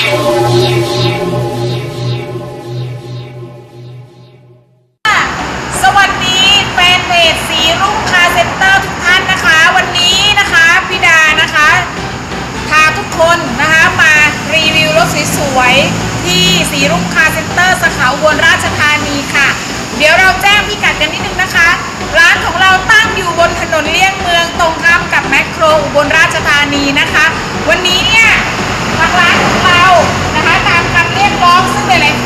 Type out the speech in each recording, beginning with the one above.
สวัสดีแฟนเพจสีรุ่งคาเซนเตอร์ทุกท่านนะคะ วันนี้นะคะพี่ดานะคะพาทุกคนนะคะมารีวิวรถสวยที่สีรุ่งคาเซนเตอร์สาขาอุราชธานีค่ะ เดี๋ยวเราแจ้งพิกัดกันนิดนึงนะคะ ร้านของเราตั้งอยู่บนถนนเลี่ยงเมืองตรงค่ะ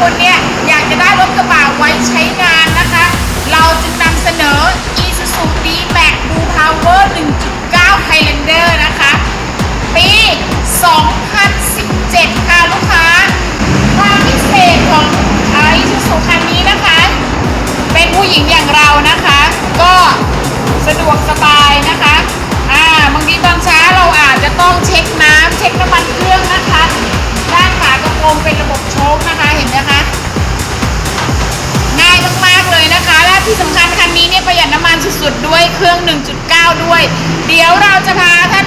คนเนี่ยอยากจะได้รถกระบะไว้ใช้งานนะคะ เราจึงนำเสนอ Isuzu D-Max Blue Power 1.9 Highlander นะคะ ปี 2017 ค่ะลูกค้า ความพิเศษของไอซูซูคันนี้นะคะ เป็นผู้หญิงอย่างเรานะคะ ก็สะดวกสบายนะคะ อ่า บางทีตอนเช้าเราอาจ ที่สำคัญคันนี้เนี่ยประหยัดน้ำมันสุดๆด้วยเครื่อง 1.9 ด้วย เดี๋ยวเราจะพาท่าน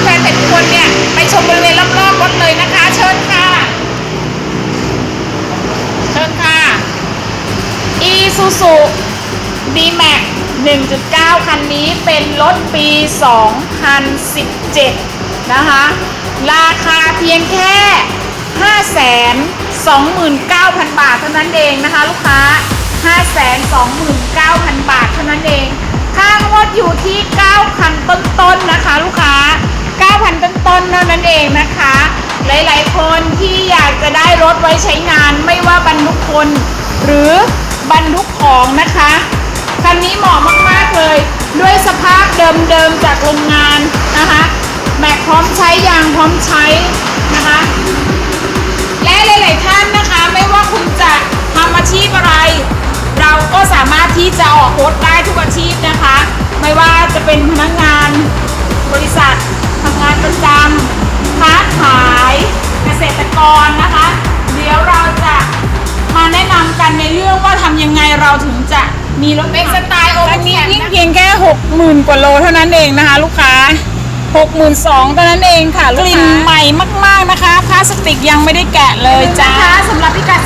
แฟนเพจทุกคนเนี่ยไปชมบริเวณรอบๆรถเลยนะคะ เชิญค่ะเชิญค่ะ Isuzu D-Max 1.9 คันนี้เป็นรถปี 2017 นะคะ ราคาเพียงแค่ 529,000 บาทเท่านั้นเองนะคะลูกค้า 529,000 บาทเท่านั้นเอง ค่างวดอยู่ที่ 9,000 ต้นๆนนะคะ ลูกค้า 9,000 ต้นๆเท่านั้นเองนะคะ หลายๆ คนที่อยากจะได้รถไว้ใช้งานไม่ว่าบรรทุกคน หรือบรรทุกของนะคะคันนี้เหมาะมากๆเลย ด้วยสภาพเดิมๆจากโรงงานนะคะแม็กพร้อมใช้ยางพร้อมใช้นะคะ ที่จะออกรถได้ทุกอาชีพนะคะ ไม่ว่าจะเป็นพนักงานบริษัททำงานประจำค้าขายเกษตรกรนะคะ เดี๋ยวเราจะมาแนะนำกันในเรื่องว่าทำยังไงเราถึงจะมีรถเป็นสไตล์โอคันนี้วิ่งเพียงแค่60,000 กว่าโลเท่านั้นเองนะคะ ลูกค้า 62,000เท่านั้นเองค่ะกลิ่นใหม่มาก ๆนะคะพลาสติกยังไม่ได้แกะเลยจ้าสำหรับพิกัด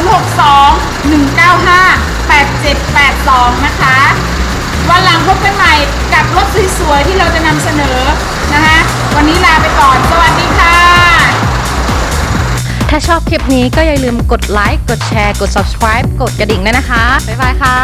062 195 8782 นะคะ วันหลังพบกันใหม่กับรถสวยๆที่เราจะนำเสนอนะคะ วันนี้ลาไปก่อน สวัสดีค่ะ ถ้าชอบคลิปนี้ก็อย่าลืมกดไลค์ กดแชร์ กด subscribe กดกระดิ่งด้วยนะคะ บ๊ายบายค่ะ